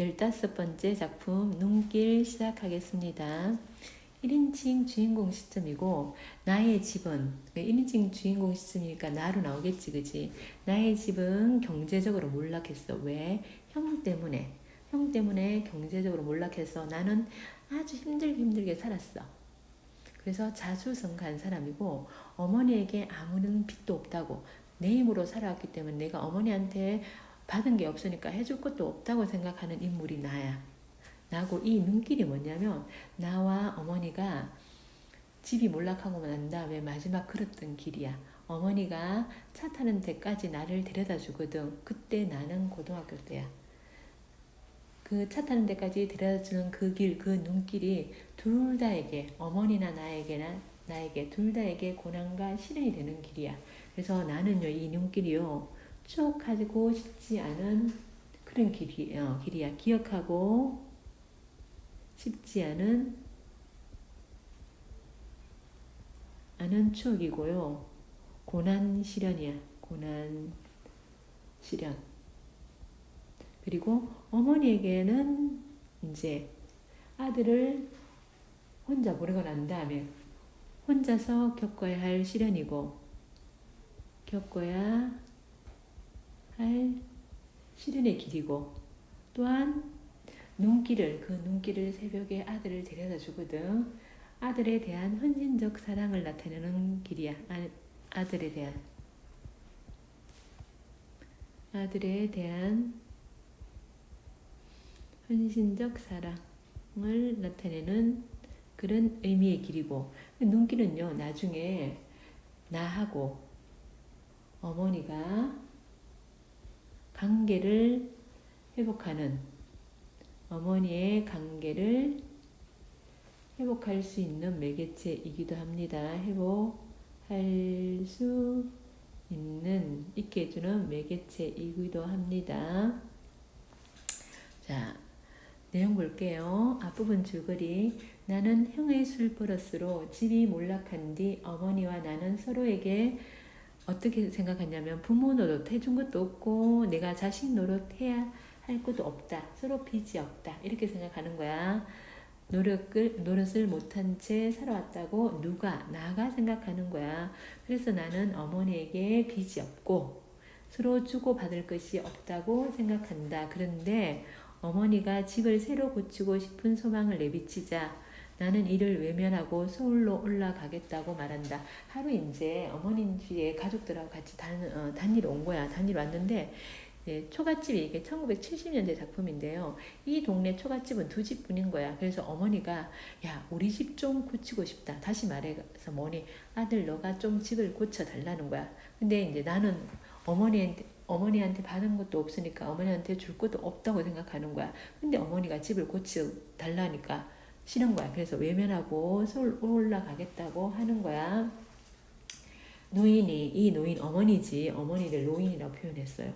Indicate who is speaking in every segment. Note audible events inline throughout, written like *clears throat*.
Speaker 1: 15번째 작품 눈길 시작하겠습니다. 1인칭 주인공 시점이고 나의 집은 1인칭 주인공 시점이니까 나로 나오겠지 그지 나의 집은 경제적으로 몰락했어 왜? 형 때문에 형 때문에 경제적으로 몰락해서 나는 아주 힘들게 힘들게 살았어 그래서 자수성가한 사람이고 어머니에게 아무런 빚도 없다고 내 힘으로 살아왔기 때문에 내가 어머니한테 받은 게 없으니까 해줄 것도 없다고 생각하는 인물이 나야. 나고 이 눈길이 뭐냐면 나와 어머니가 집이 몰락하고 난 다음에 마지막 걸었던 길이야. 어머니가 차 타는 데까지 나를 데려다 주거든. 그때 나는 고등학교 때야. 그 차 타는 데까지 데려다 주는 그 길, 그 눈길이 둘 다에게, 어머니나 나에게나 나에게 둘 다에게 고난과 시련이 되는 길이야. 그래서 나는요, 이 눈길이요, 쭉 가지고 싶지 않은 그런 길이, 어, 길이야. 기억하고 싶지 않은 않은 추억이고요. 고난 시련이야. 고난 시련. 그리고 어머니에게는 이제 아들을 혼자 보내고 난 다음에 혼자서 겪어야 할 시련이고 겪어야 할 시련의 길이고 또한 눈길을 그 눈길을 새벽에 아들을 데려다 주거든 아들에 대한 헌신적 사랑을 나타내는 길이야. 아, 아들에 대한. 아들에 대한 헌신적 사랑을 나타내는 그런 의미의 길이고 눈길은요 나중에 나하고 어머니가 관계를 회복하는 어머니의 관계를 회복할 수 있는 매개체이기도 합니다. 회복할 수 있는 있게 해주는 매개체이기도 합니다. 자, 내용 볼게요. 앞부분 줄거리. 나는 형의 술 버릇으로 집이 몰락한 뒤 어머니와 나는 서로에게 어떻게 생각하냐면 부모 노릇 해준 것도 없고 내가 자식 노릇 해야 할 것도 없다. 서로 빚이 없다. 이렇게 생각하는 거야. 노력을 노릇을 못한 채 살아왔다고 누가 나가 생각하는 거야. 그래서 나는 어머니에게 빚이 없고 서로 주고 받을 것이 없다고 생각한다. 그런데 어머니가 집을 새로 고치고 싶은 소망을 내비치자 나는 이를 외면하고 서울로 올라가겠다고 말한다. 하루 이제 어머니 집에 가족들하고 같이 단, 어, 단일 온 거야. 단일 왔는데 예, 초가집이 이게 1970년대 작품인데요. 이 동네 초가집은 두 집뿐인 거야. 그래서 어머니가 야 우리 집 좀 고치고 싶다. 다시 말해서 뭐니 아들 너가 좀 집을 고쳐 달라는 거야. 근데 이제 나는 어머니한테 어머니한테 받은 것도 없으니까 어머니한테 줄 것도 없다고 생각하는 거야. 근데 어머니가 집을 고쳐 달라니까 싫은 거야. 그래서 외면하고 서울 올라가겠다고 하는 거야. 노인이 이 노인 어머니지 어머니를 노인이라고 표현했어요.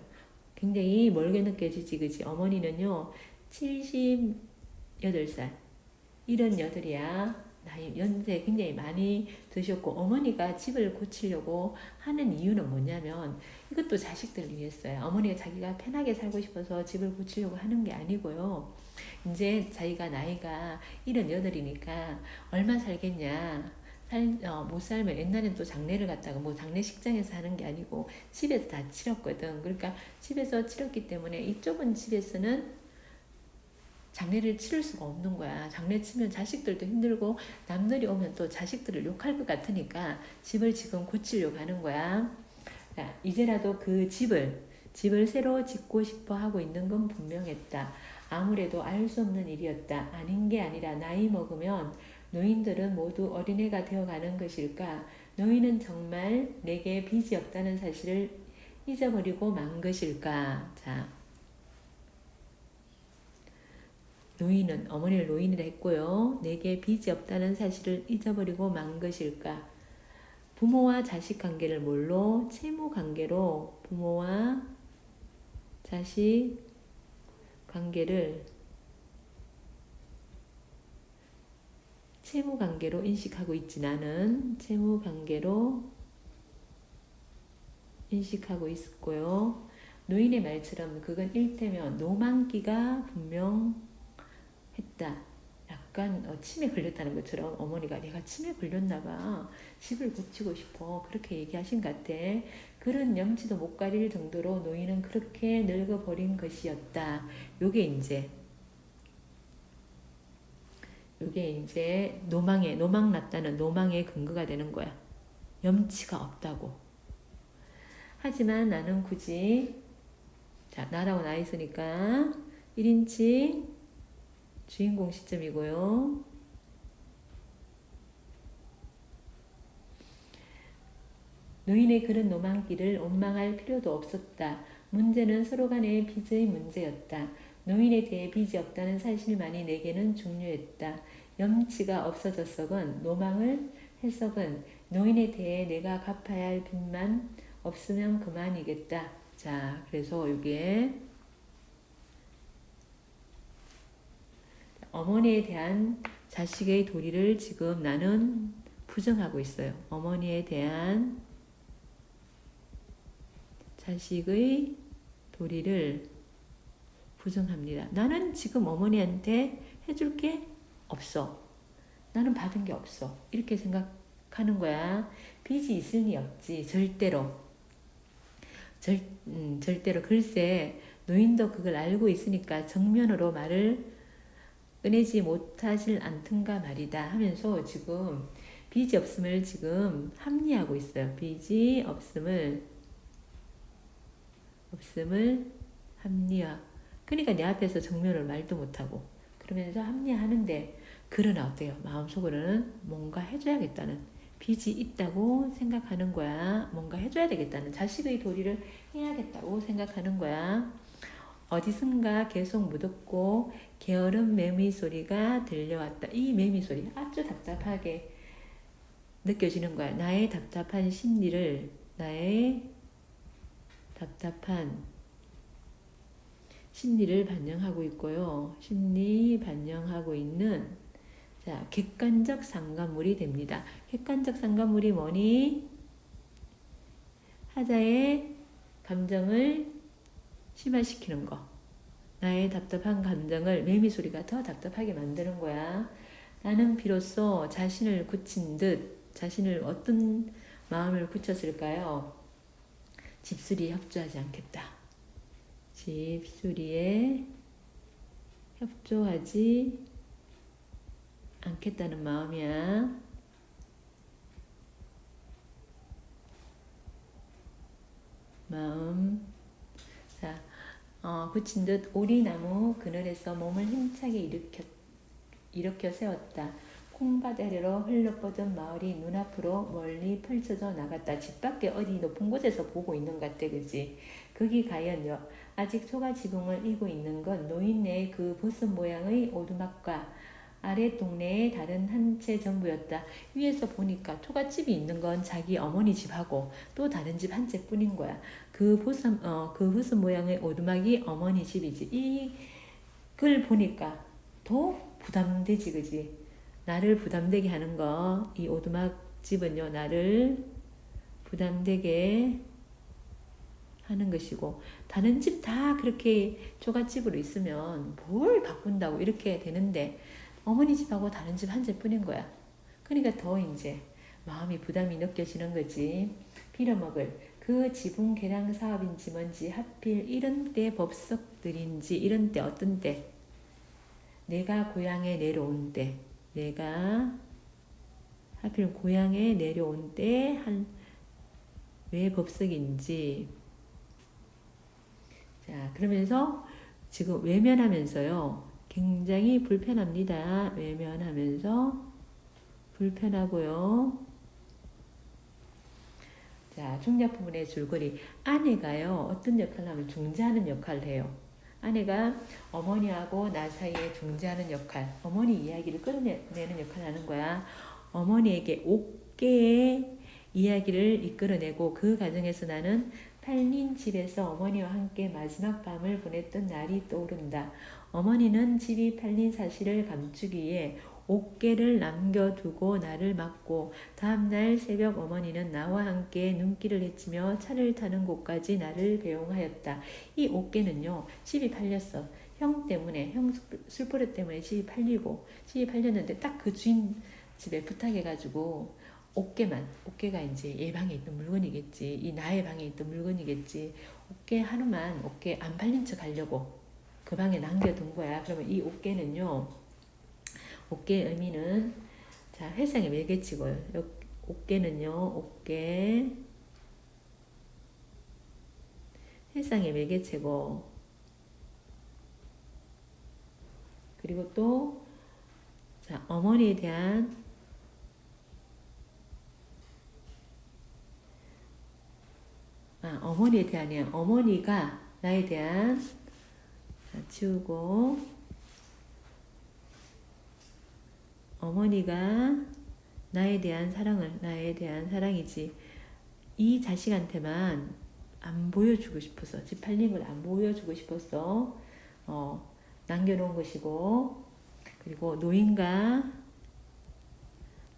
Speaker 1: 굉장히 멀게 느껴지지 그지 어머니는요 78살 78이야 나이 연세 굉장히 많이 드셨고 어머니가 집을 고치려고 하는 이유는 뭐냐면 이것도 자식들을 위해서요 어머니가 자기가 편하게 살고 싶어서 집을 고치려고 하는 게 아니고요 이제 자기가 나이가 78이니까 얼마 살겠냐 살, 어, 못 살면 옛날엔 또 장례를 갔다가 뭐 장례식장에서 하는 게 아니고 집에서 다 치렀거든. 그러니까 집에서 치렀기 때문에 이 좁은 집에서는 장례를 치를 수가 없는 거야. 장례 치면 자식들도 힘들고 남들이 오면 또 자식들을 욕할 것 같으니까 집을 지금 고치려고 하는 거야. 자, 이제라도 그 집을 집을 새로 짓고 싶어 하고 있는 건 분명했다. 아무래도 알 수 없는 일이었다. 아닌 게 아니라 나이 먹으면 노인들은 모두 어린애가 되어가는 것일까? 노인은 정말 내게 빚이 없다는 사실을 잊어버리고 만 것일까? 자, 노인은 어머니를 노인이라 했고요. 내게 빚이 없다는 사실을 잊어버리고 만 것일까? 부모와 자식 관계를 뭘로? 채무 관계로 부모와 자식 관계를 채무 관계로 인식하고 있지 나는 채무 관계로 인식하고 있었고요. 노인의 말처럼 그건 일테면 노망기가 분명했다. 약간 어, 치매 걸렸다는 것처럼 어머니가 내가 치매 걸렸나 봐. 집을 고치고 싶어. 그렇게 얘기하신 것 같아. 그런 염치도 못 가릴 정도로 노인은 그렇게 늙어버린 것이었다. 요게 이제 요게 이제 노망에 노망 났다는 노망의 근거가 되는 거야. 염치가 없다고. 하지만 나는 굳이 자 나라고 나 있으니까 1인칭 주인공 시점이고요. 노인의 그런 노망기를 원망할 필요도 없었다. 문제는 서로 간의 빚의 문제였다. 노인에 대해 빚이 없다는 사실만이 내게는 중요했다. 염치가 없어졌어건 노망을 해석은 노인에 대해 내가 갚아야 할 빚만 없으면 그만이겠다. 자, 그래서 이게 어머니에 대한 자식의 도리를 지금 나는 부정하고 있어요. 어머니에 대한 자식의 도리를 부정합니다. 나는 지금 어머니한테 해줄 게 없어. 나는 받은 게 없어. 이렇게 생각하는 거야. 빚이 리 없지. 절대로. 절, 음, 절대로. 글쎄, 노인도 그걸 알고 있으니까 정면으로 말을 꺼내지 못하질 않던가 말이다 하면서 지금 빚이 없음을 지금 합리하고 있어요. 빚이 없음을 없음을 합리화. 그러니까 내 앞에서 정면을 말도 못하고 그러면서 합리하는데 그러나 어때요? 마음속으로는 뭔가 해줘야겠다는 빚이 있다고 생각하는 거야. 뭔가 해줘야 되겠다는 자식의 도리를 해야겠다고 생각하는 거야. 어디선가 계속 묻었고 게으른 매미 소리가 들려왔다. 이 매미 소리 아주 답답하게 느껴지는 거야. 나의 답답한 심리를 나의 답답한 심리를 반영하고 있고요. 심리 반영하고 있는 자 객관적 상관물이 됩니다. 객관적 상관물이 뭐니? 하자의 감정을 심화시키는 거. 나의 답답한 감정을 매미 소리가 더 답답하게 만드는 거야. 나는 비로소 자신을 굳힌 듯 자신을 어떤 마음을 굳혔을까요? 집수리에 협조하지 않겠다. 집수리에 협조하지 않겠다는 마음이야. 마음. 자, 어, 붙인 듯 오리나무 그늘에서 몸을 힘차게 일으켜, 일으켜 세웠다. 콩밭 아래로 흘러뻗은 마을이 눈앞으로 멀리 펼쳐져 나갔다. 집 밖에 어디 높은 곳에서 보고 있는 것 같아, 그지? 거기 가연요. 아직 초가 지붕을 이고 있는 건 노인네의 그 보스 모양의 오두막과 아래 동네의 다른 한 채 전부였다. 위에서 보니까 초가집이 있는 건 자기 어머니 집하고 또 다른 집 한 채뿐인 거야. 그 보스, 어, 그 후스 모양의 오두막이 어머니 집이지. 이 글 보니까 더 부담되지, 그지? 나를 부담되게 하는 거, 이 오두막 집은요, 나를 부담되게 하는 것이고, 다른 집 다 그렇게 조갓집으로 있으면 뭘 바꾼다고 이렇게 되는데, 어머니 집하고 다른 집한 채뿐인 거야. 그러니까 더 이제 마음이 부담이 느껴지는 거지. 빌어먹을 그 지붕 개량 사업인지 뭔지 하필 이런 때 법석들인지 이런 때 어떤 때 내가 고향에 내려온 때 내가 하필 고향에 내려온 때 한 왜 법석인지 자 그러면서 지금 외면하면서요 굉장히 불편합니다. 외면하면서. 불편하고요. 자 중략 부분의 줄거리. 아내가요 어떤 역할을 하면 중재하는 역할을 해요? 아내가 어머니하고 나 사이에 중재하는 역할, 어머니 이야기를 끌어내는 역할을 하는 거야. 어머니에게 5개의 이야기를 이끌어내고 그 과정에서 나는 팔린 집에서 어머니와 함께 마지막 밤을 보냈던 날이 떠오른다. 어머니는 집이 팔린 사실을 감추기 위해 옥계를 남겨두고 나를 맞고 다음날 새벽 어머니는 나와 함께 눈길을 헤치며 차를 타는 곳까지 나를 배웅하였다. 이 옥계는요 집이 팔렸어. 형 때문에 형 술버릇 때문에 집이 팔리고 집이 팔렸는데 딱 그 주인 집에 부탁해가지고 옥계만 옥계가 이제 얘 방에 있던 물건이겠지 이 나의 방에 있던 물건이겠지. 옥계 하루만 옥계 안 팔린 척 하려고 그 방에 남겨둔 거야. 그러면 이 옥계는요 옥계의 의미는 자 회상에 매개치고요 옥계는요 옥계 회상의 매개체고 그리고 또 자, 어머니에 대한 아, 어머니에 대한 이야. 어머니가 나에 대한 자, 치우고 어머니가 나에 대한 사랑을 나에 대한 사랑이지 이 자식한테만 안 보여주고 싶어서 집 팔린 걸 안 보여주고 싶어서 어, 남겨놓은 것이고 그리고 노인과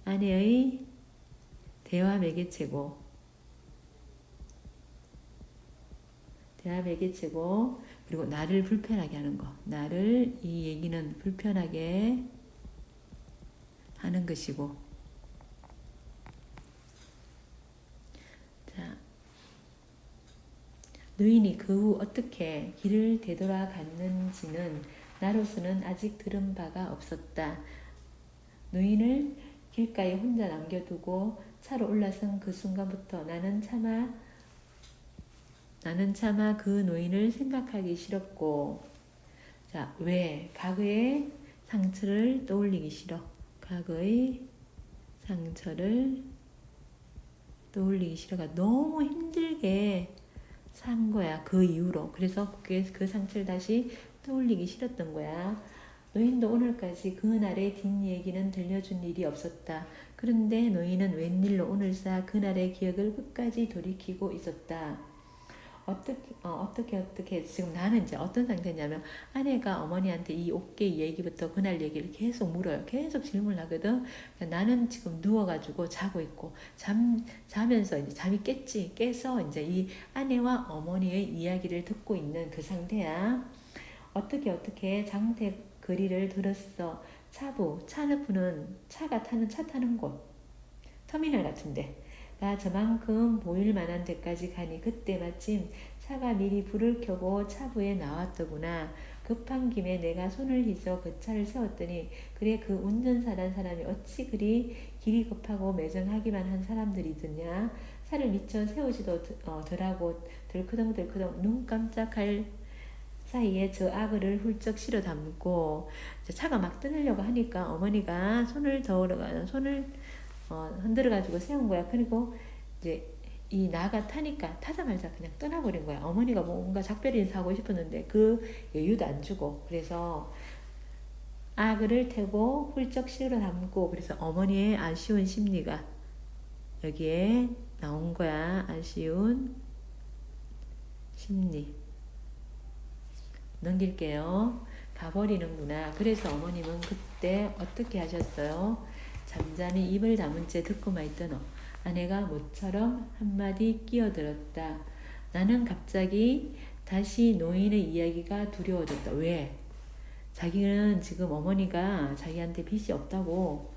Speaker 1: 아내의 대화 매개체고 대화 매개체고 그리고 나를 불편하게 하는 거 나를 이 얘기는 불편하게 하는 것이고 자 노인이 그 후 어떻게 길을 되돌아갔는지는 나로서는 아직 들은 바가 없었다. 노인을 길가에 혼자 남겨두고 차로 올라선 그 순간부터 나는 차마 나는 차마 그 노인을 생각하기 싫었고 자, 왜? 과거의 상처를 떠올리기 싫어. 과거의 상처를 떠올리기 싫어가 너무 힘들게 산 거야. 그 이후로. 그래서 그, 그 상처를 다시 떠올리기 싫었던 거야. 노인도 오늘까지 그날의 뒷얘기는 들려준 일이 없었다. 그런데 노인은 웬일로 오늘사 그날의 기억을 끝까지 돌이키고 있었다. 어떻게 어, 떻게 어떻게 지금 나는 이제 어떤 상태냐면 아내가 어머니한테 이 어깨 얘기부터 그날 얘기를 계속 물어요. 계속 질문을 하거든. 나는 지금 누워가지고 자고 있고 잠 자면서 이제 잠이 깼지 깨서 이제 이 아내와 어머니의 이야기를 듣고 있는 그 상태야. 어떻게 어떻게 장태 거리를 들었어. 차부 차르프는 차가 타는 차 타는 곳 터미널 같은데 나 저만큼 보일 만한 데까지 가니 그때 마침 차가 미리 불을 켜고 차부에 나왔더구나. 급한 김에 내가 손을 휘저 그 차를 세웠더니 그래 그 운전사란 사람이 어찌 그리 길이 급하고 매정하기만 한 사람들이더냐. 차를 미쳐 세우지도 어, 덜하고 덜크덩덜크덩 눈 깜짝할 사이에 저 악어를 훌쩍 실어 담고 차가 막 뜨내려고 하니까 어머니가 손을 더 손을 어, 흔들어 가지고 세운 거야. 그리고 이제 이 나가 타니까 타자마자 그냥 떠나버린 거야. 어머니가 뭔가 작별 인사하고 싶었는데 그 여유도 안 주고 그래서 악을 태고 훌쩍 실어 담고 그래서 어머니의 아쉬운 심리가 여기에 나온 거야. 아쉬운 심리. 넘길게요. 가버리는구나. 그래서 어머님은 그때 어떻게 하셨어요? 잠잠히 입을 다문 채 듣고만 있던 어. 아내가 모처럼 한마디 끼어들었다. 나는 갑자기 다시 노인의 이야기가 두려워졌다. 왜? 자기는 지금 어머니가 자기한테 빚이 없다고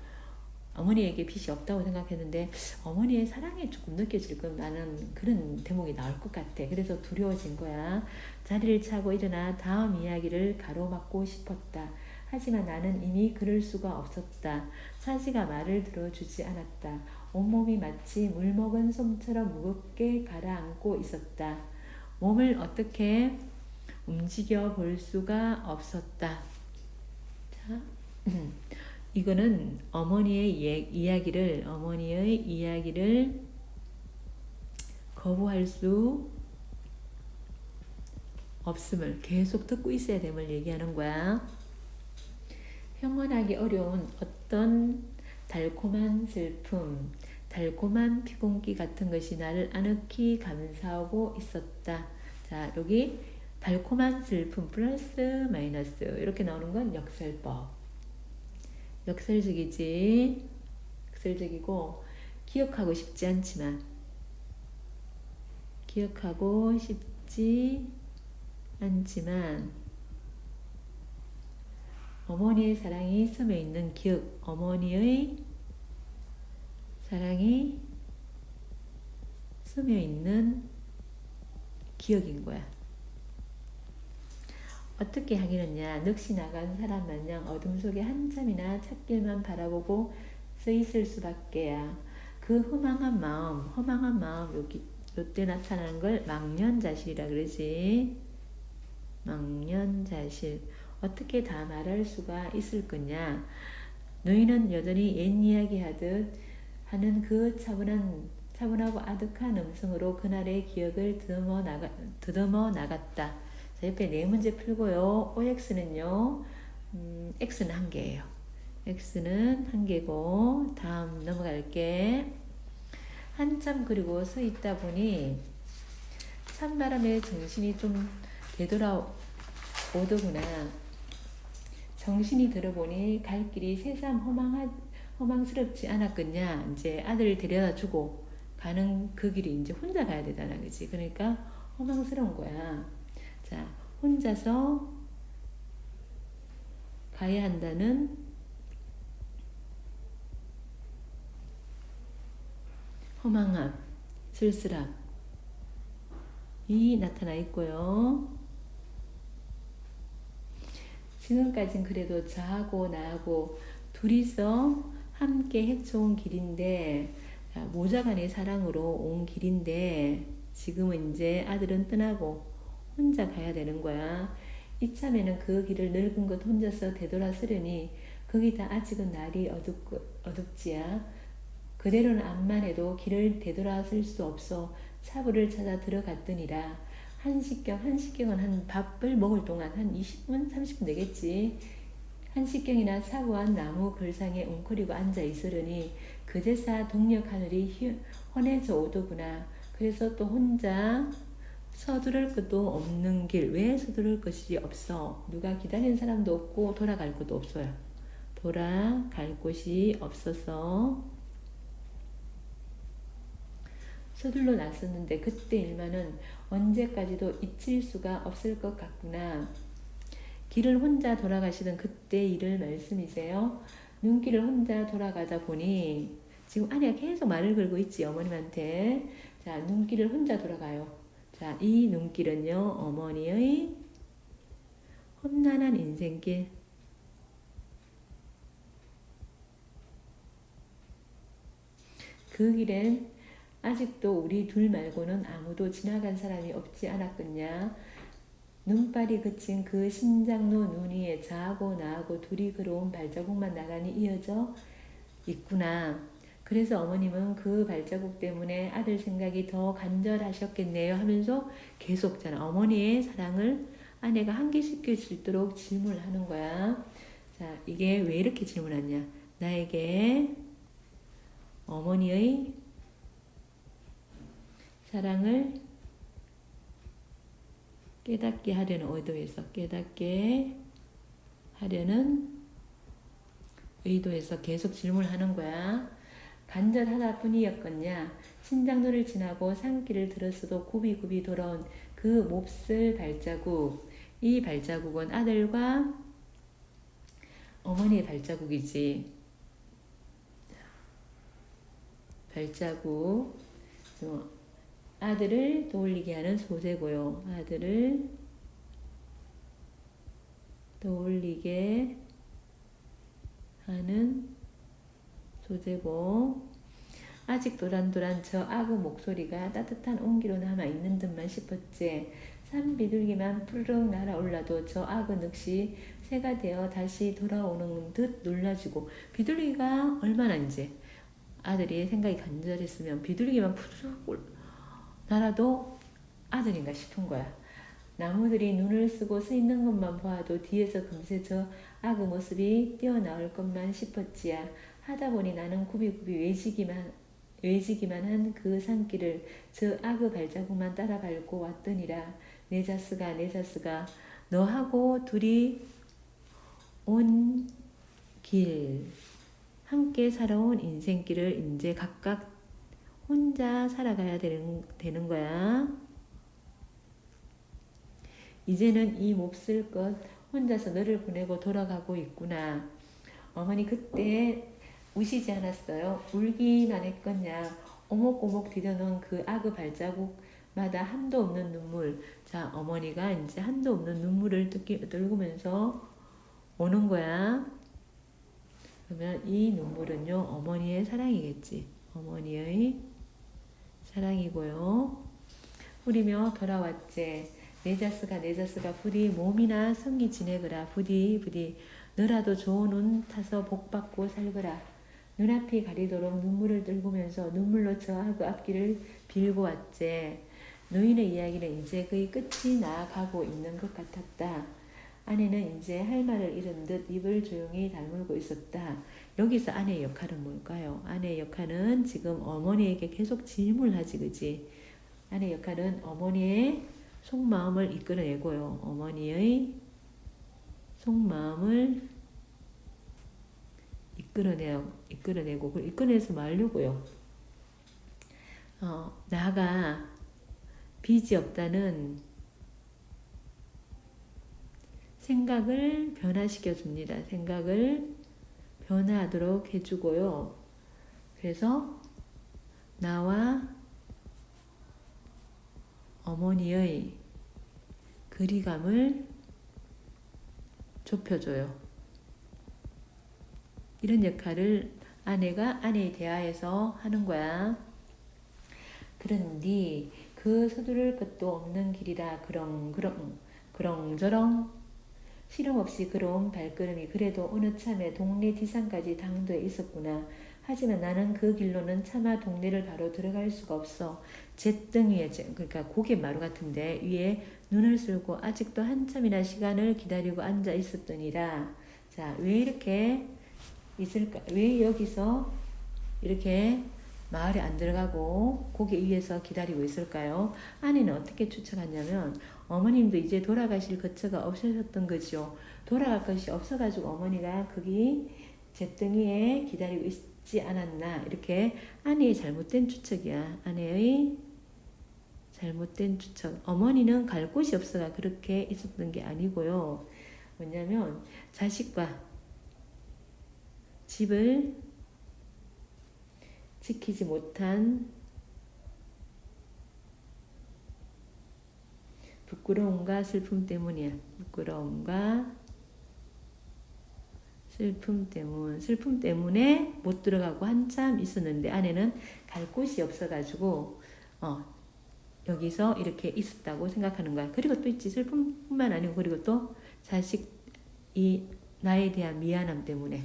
Speaker 1: 어머니에게 빚이 없다고 생각했는데 어머니의 사랑이 조금 느껴질 건 나는 그런 대목이 나올 것 같아. 그래서 두려워진 거야. 자리를 차고 일어나 다음 이야기를 가로막고 싶었다. 하지만 나는 이미 그럴 수가 없었다. 사지가 말을 들어주지 않았다. 온몸이 마치 물 먹은 솜처럼 무겁게 가라앉고 있었다. 몸을 어떻게 움직여 볼 수가 없었다. 자, *clears throat* 이거는 어머니의 이야기를 어머니의 이야기를 거부할 수 없음을 계속 듣고 있어야 됨을 얘기하는 거야. 평온하기 어려운 어떤 달콤한 슬픔, 달콤한 피곤기 같은 것이 나를 아늑히 감싸고 있었다. 자, 여기 달콤한 슬픔 플러스 마이너스 이렇게 나오는 건 역설법. 역설적이지. 역설적이고 기억하고 싶지 않지만 기억하고 싶지 않지만 어머니의 사랑이 스며 있는 기억, 어머니의 사랑이 스며 있는 기억인 거야. 어떻게 향이느냐? 넋이 나간 사람 마냥 어둠 속에 한참이나 찾길만 바라보고 서 있을 수밖에야. 그 허망한 마음, 허망한 마음 여기 요때 나타나는 걸 망년자실이라 그러지. 망년자실. 어떻게 다 말할 수가 있을 거냐? 너희는 여전히 옛 이야기 하듯 하는 그 차분한 차분하고 아득한 음성으로 그날의 기억을 더듬어 나가 더듬어 나갔다. 자, 옆에 네 문제 풀고요. OX는요. 음, X는 한 개예요. X는 한 개고 다음 넘어갈게. 한참 그리고 서 있다 보니 찬바람에 정신이 좀 되돌아오더구나. 정신이 들어보니 갈 길이 새삼 허망하, 허망스럽지 않았겠냐. 이제 아들을 데려다 주고 가는 그 길이 이제 혼자 가야 되잖아. 그지? 그러니까 허망스러운 거야. 자, 혼자서 가야 한다는 허망함, 쓸쓸함 이 나타나 있고요. 지금까진 그래도 저하고 나하고 둘이서 함께 헤쳐온 길인데 모자간의 사랑으로 온 길인데 지금은 이제 아들은 떠나고 혼자 가야 되는 거야. 이참에는 그 길을 늙은 것 혼자서 되돌아서려니 거기다 아직은 날이 어둡고, 어둡지야. 그대로는 암만 해도 길을 되돌아설 수 없어 차부를 찾아 들어갔더니라. 한식경, 한식경은 한 밥을 먹을 동안 한 20분, 30분 되겠지. 한식경이나 사고한 나무 글상에 웅크리고 앉아 있으려니 그제사 동력 하늘이 헌해져 오더구나. 그래서 또 혼자 서두를 것도 없는 길. 왜 서두를 것이 없어? 누가 기다리는 사람도 없고 돌아갈 것도 없어요. 돌아갈 곳이 없어서 서둘러 났었는데 그때 일만은 언제까지도 잊힐 수가 없을 것 같구나. 길을 혼자 돌아가시던 그때 일을 말씀이세요. 눈길을 혼자 돌아가다 보니 지금 아내가 계속 말을 걸고 있지 어머님한테. 자 눈길을 혼자 돌아가요. 자 이 눈길은요 어머니의 험난한 인생길. 그 길엔 아직도 우리 둘 말고는 아무도 지나간 사람이 없지 않았겠냐. 눈발이 그친 그 신장로 눈 위에 저하고 나하고 둘이 걸어온 발자국만 나란히 이어져 있구나. 그래서 어머님은 그 발자국 때문에 아들 생각이 더 간절하셨겠네요 하면서 계속 잖아. 어머니의 사랑을 아내가 한계시킬 수 있도록 질문을 하는 거야. 자, 이게 왜 이렇게 질문하냐. 나에게 어머니의 사랑을 깨닫게 하려는 의도에서 깨닫게 하려는 의도에서 계속 질문하는 거야. 간절하다 뿐이었겠냐. 신장로를 지나고 산길을 들었어도 굽이굽이 돌아온 그 몹쓸 발자국. 이 발자국은 아들과 어머니의 발자국이지. 발자국. 아들을 떠올리게 하는 소재고요. 아들을 떠올리게 하는 소재고 아직 도란도란 저 악의 목소리가 따뜻한 온기로 남아 있는 듯만 싶었지. 산 비둘기만 푸르륵 날아올라도 저 악의 늑시 새가 되어 다시 돌아오는 듯 놀라지고 비둘기가 얼마나 이제 아들이 생각이 간절했으면 비둘기만 푸르륵 나라도 아들인가 싶은 거야. 나무들이 눈을 쓰고 서 있는 것만 보아도 뒤에서 금세 저 악의 모습이 뛰어나올 것만 싶었지야. 하다 보니 나는 굽이굽이 외지기만 외지기만 한 그 산길을 저 악의 발자국만 따라 밟고 왔더니라. 내 자스가 내 자스가 너하고 둘이 온 길, 함께 살아온 인생길을 이제 각각 혼자 살아가야 되는, 되는 거야. 이제는 이 몹쓸 것 혼자서 너를 보내고 돌아가고 있구나. 어머니 그때 우시지 않았어요. 울기만 했겠냐. 오목오목 디뎌놓은 그 악의 발자국마다 한도 없는 눈물. 자, 어머니가 이제 한도 없는 눈물을 뜯기, 들고면서 오는 거야. 그러면 이 눈물은요, 어머니의 사랑이겠지. 어머니의 사랑이고요. 우리며 돌아왔제. 내 자스가 내 자스가 부디 몸이나 성이 지내거라. 부디 부디 너라도 좋은 운 타서 복 받고 살거라. 눈앞이 가리도록 눈물을 들고면서 눈물로 저하고 앞길을 빌고 왔제. 노인의 이야기는 이제 그의 끝이 나아가고 있는 것 같았다. 아내는 이제 할 말을 잃은 듯 입을 조용히 다물고 있었다. 여기서 아내의 역할은 뭘까요? 아내의 역할은 지금 어머니에게 계속 질문하지, 그지? 아내의 역할은 어머니의 속마음을 이끌어내고요. 어머니의 속마음을 이끌어내 이끌어내고 그걸 이끌어내서 말려고요. 어, 나가 빚이 없다는 생각을 변화시켜 줍니다. 생각을 변화하도록 해주고요. 그래서 나와 어머니의 거리감을 좁혀줘요. 이런 역할을 아내가 아내에 대하여서 하는 거야. 그런데 그 서두를 것도 없는 길이라 그렁그렁 그렁저렁 시름 없이 걸어온 발걸음이 그래도 어느 참에 동네 지상까지 당도해 있었구나. 하지만 나는 그 길로는 차마 동네를 바로 들어갈 수가 없어. 잿등위에 그러니까 고개 마루 같은데 위에 눈을 쓸고 아직도 한참이나 시간을 기다리고 앉아 있었더니라. 자, 왜 이렇게 있을까? 왜 여기서 이렇게 마을에 안 들어가고 고개 위에서 기다리고 있을까요? 아내는 어떻게 추측하냐면 어머님도 이제 돌아가실 거처가 없으셨던 거죠. 돌아갈 것이 없어가지고 어머니가 거기 잿등위에 기다리고 있지 않았나 이렇게 아내의 잘못된 추측이야. 아내의 잘못된 추측. 어머니는 갈 곳이 없어가 그렇게 있었던 게 아니고요. 뭐냐면 자식과 집을 지키지 못한 부끄러움과 슬픔 때문이야. 부끄러움과 슬픔 때문, 슬픔 때문에 못 들어가고 한참 있었는데 아내는 갈 곳이 없어가지고 어, 여기서 이렇게 있었다고 생각하는 거야. 그리고 또 있지 슬픔뿐만 아니고 그리고 또 자식이 나에 대한 미안함 때문에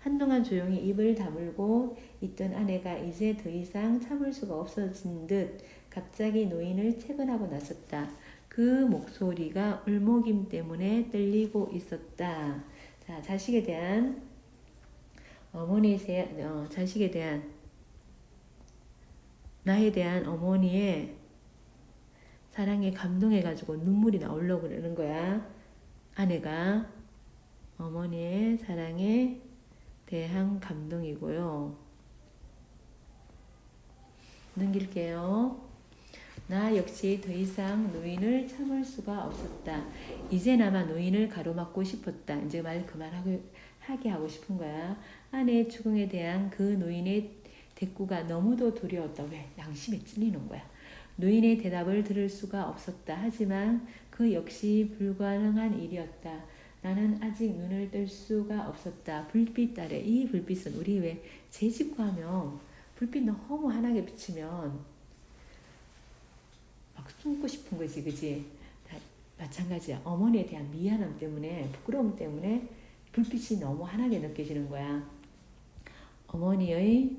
Speaker 1: 한동안 조용히 입을 다물고 있던 아내가 이제 더 이상 참을 수가 없어진 듯 갑자기 노인을 퇴근하고 나섰다. 그 목소리가 울먹임 때문에 떨리고 있었다. 자, 자식에 대한 어머니에 어, 자식에 대한 나에 대한 어머니의 사랑에 감동해가지고 눈물이 나오려고 그러는 거야. 아내가 어머니의 사랑에 대한 감동이고요. 넘길게요. 나 역시 더 이상 노인을 참을 수가 없었다. 이제나마 노인을 가로막고 싶었다. 이제 말 그만하고 하게 하고 싶은 거야. 아내의 추궁에 대한 그 노인의 대꾸가 너무도 두려웠다. 왜? 양심에 찔리는 거야. 노인의 대답을 들을 수가 없었다. 하지만 그 역시 불가능한 일이었다. 나는 아직 눈을 뜰 수가 없었다. 불빛 아래 이 불빛은 우리 왜 재집고 하면 불빛 너무 환하게 비치면 막 숨고 싶은 거지, 그지? 마찬가지야. 어머니에 대한 미안함 때문에 부끄러움 때문에 불빛이 너무 환하게 느껴지는 거야. 어머니의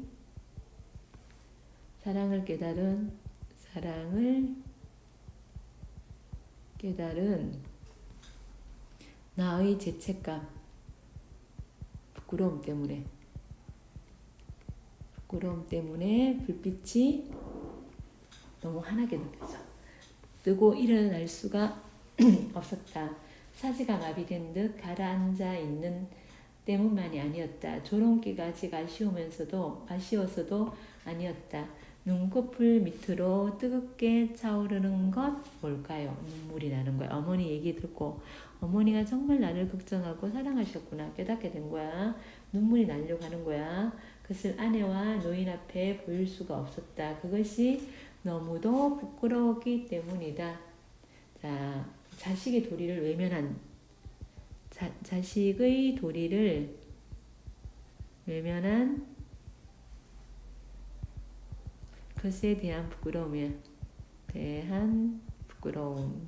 Speaker 1: 사랑을 깨달은 사랑을 깨달은 나의 죄책감, 부끄러움 때문에 부끄러움 때문에 불빛이 너무 환하게 느껴져. 뜨고 일어날 수가 *clears throat* 없었다. 사지가 마비된 듯 가라앉아 있는 때문만이 아니었다. 조롱기가 아직 아쉬우면서도 아쉬워서도 아니었다. 눈꺼풀 밑으로 뜨겁게 차오르는 것 뭘까요? 눈물이 나는 거야. 어머니 얘기 듣고 어머니가 정말 나를 걱정하고 사랑하셨구나 깨닫게 된 거야. 눈물이 나려고 하는 거야. 그것을 아내와 노인 앞에 보일 수가 없었다. 그것이 너무도 부끄러웠기 때문이다. 자, 자식의 도리를 외면한 자, 자식의 도리를 외면한 것에 대한 부끄러움이야. 대한 부끄러움.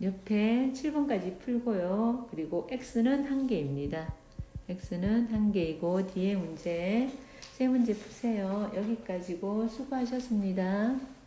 Speaker 1: 옆에 7번까지 풀고요. 그리고 x는 한 개입니다. x는 한 개이고 뒤에 문제 세 문제 푸세요. 여기까지고 수고하셨습니다.